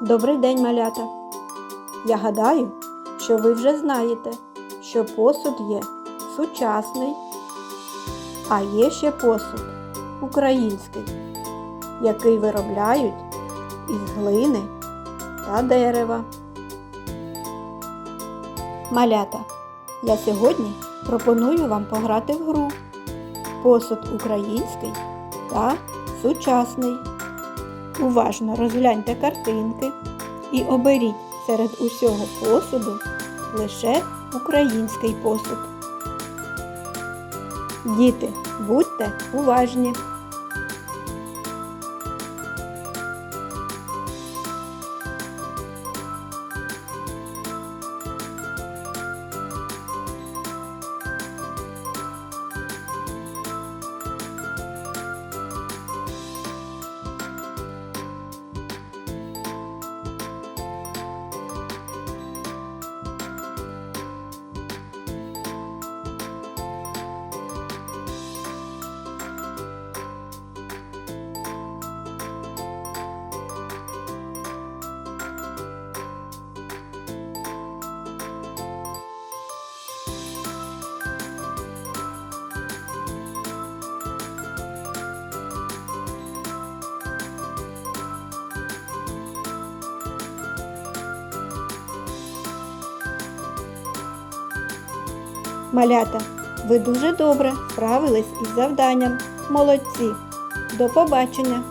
Добрий день, малята! Я гадаю, що ви вже знаєте, що посуд є сучасний, а є ще посуд український, який виробляють із глини та дерева. Малята, я сьогодні пропоную вам пограти в гру Посуд український та сучасний. Уважно розгляньте картинки і оберіть серед усього посуду лише український посуд. Діти, будьте уважні. Малята, ви дуже добре справились із завданням. Молодці! До побачення!